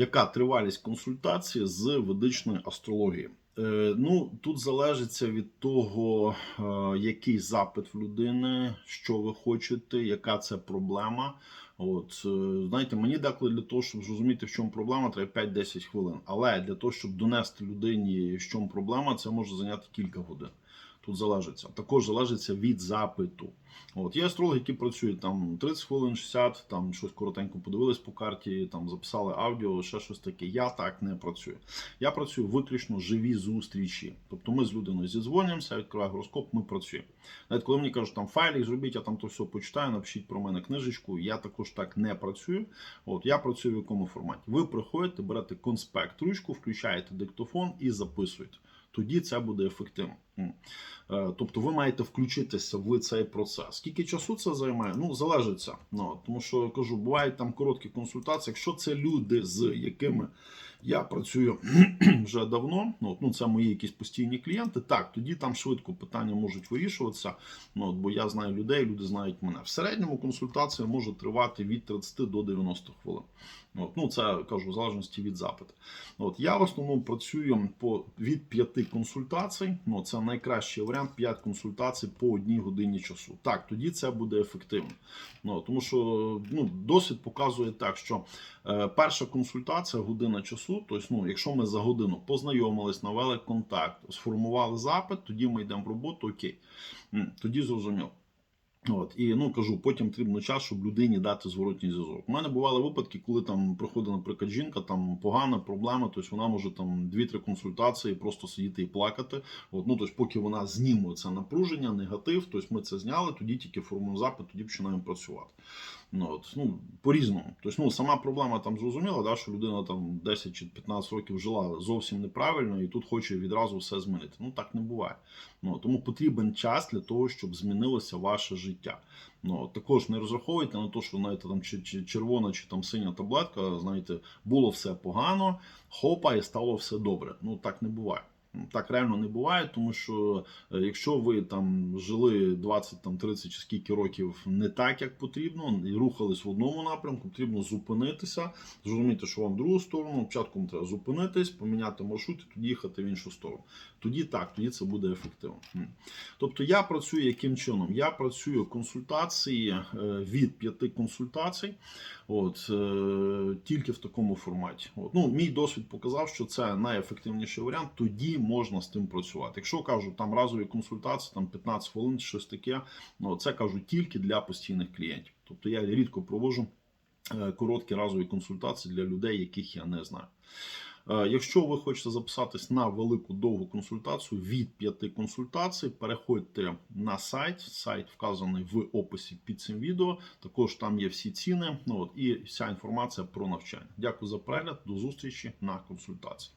Яка тривалість консультації з ведичної астрології? Е, ну, тут залежиться від того, е, який запит в людини, що ви хочете, яка це проблема. От, е, знаєте, мені деколи для того, щоб зрозуміти, в чому проблема, треба 5-10 хвилин. Але для того, щоб донести людині, в чому проблема, це може зайняти кілька годин. Тут залежиться. Також залежиться від запиту. От є астрологи, які працюють там 30 хвилин, 60, там щось коротенько подивились по карті, там записали аудіо, ще щось таке. Я так не працюю. Я працюю виключно живі зустрічі. Тобто ми з людиною зідзвонюємося, я відкриваю гороскоп, ми працюємо. Навіть коли мені кажуть, там файлік зробіть, я там то все почитаю, напишіть про мене книжечку. Я також так не працюю. От я працюю в якому форматі. Ви приходите, берете конспект, ручку, включаєте диктофон і записуєте. Тоді це буде ефективно. Е, Тобто ви маєте включитися в цей процес. Скільки часу це займає? Ну, залежить. Ну, тому що я кажу, бувають там короткі консультації. Якщо це люди, з якими я працюю вже давно, ну, ну це мої якісь постійні клієнти. Так, тоді там швидко питання можуть вирішуватися. Ну, бо я знаю людей, люди знають мене. В середньому консультація може тривати від 30 до 90 хвилин. От, ну, це кажу, в залежності від запиту. От, я в основному працюю по від 5 консультацій. Ну, це найкращий варіант 5 консультацій по одній годині часу. Так, тоді це буде ефективно. Ну, тому що ну, досвід показує так, що е, перша консультація година часу. Тобто, ну, якщо ми за годину познайомились, навели контакт, сформували запит, тоді ми йдемо в роботу, окей. Тоді зрозуміло. От і ну кажу, потім потрібно час, щоб людині дати зворотній зв'язок. У мене бували випадки, коли там приходить, наприклад, жінка, там погана проблема, тобто вона може там дві-три консультації просто сидіти і плакати. От, ну тобто, поки вона зніме це напруження, негатив, тобто ми це зняли, тоді тільки формуємо запит, тоді починаємо працювати. Ну от ну по-різному. Тобто, ну сама проблема там зрозуміла, да, що людина там 10 чи 15 років жила зовсім неправильно, і тут хоче відразу все змінити. Ну так не буває. Ну тому потрібен час для того, щоб змінилося ваше життя. Ну також не розраховуйте на те, що знаєте, там чи, чи червона, чи там синя таблетка, знаєте, було все погано, хопа, і стало все добре. Ну так не буває. Так реально не буває, тому що е, якщо ви там жили 20, там 30 чи скільки років не так, як потрібно, і рухались в одному напрямку, потрібно зупинитися, зрозуміти, що вам в другу сторону. Спочатку треба зупинитись, поміняти маршрут і тоді їхати в іншу сторону. Тоді так, тоді це буде ефективно. Тобто я працюю яким чином? Я працюю консультації е, від п'яти консультацій, от е, тільки в такому форматі. От. Ну, мій досвід показав, що це найефективніший варіант. Тоді можна з тим працювати. Якщо кажу, там разові консультації, там 15 хвилин, щось таке, ну це кажу тільки для постійних клієнтів. Тобто я рідко проводжу е, короткі разові консультації для людей, яких я не знаю. Е, Якщо ви хочете записатись на велику довгу консультацію від п'яти консультацій, переходьте на сайт. Сайт вказаний в описі під цим відео. Також там є всі ціни. Ну от і вся інформація про навчання. Дякую за перегляд. До зустрічі на консультації.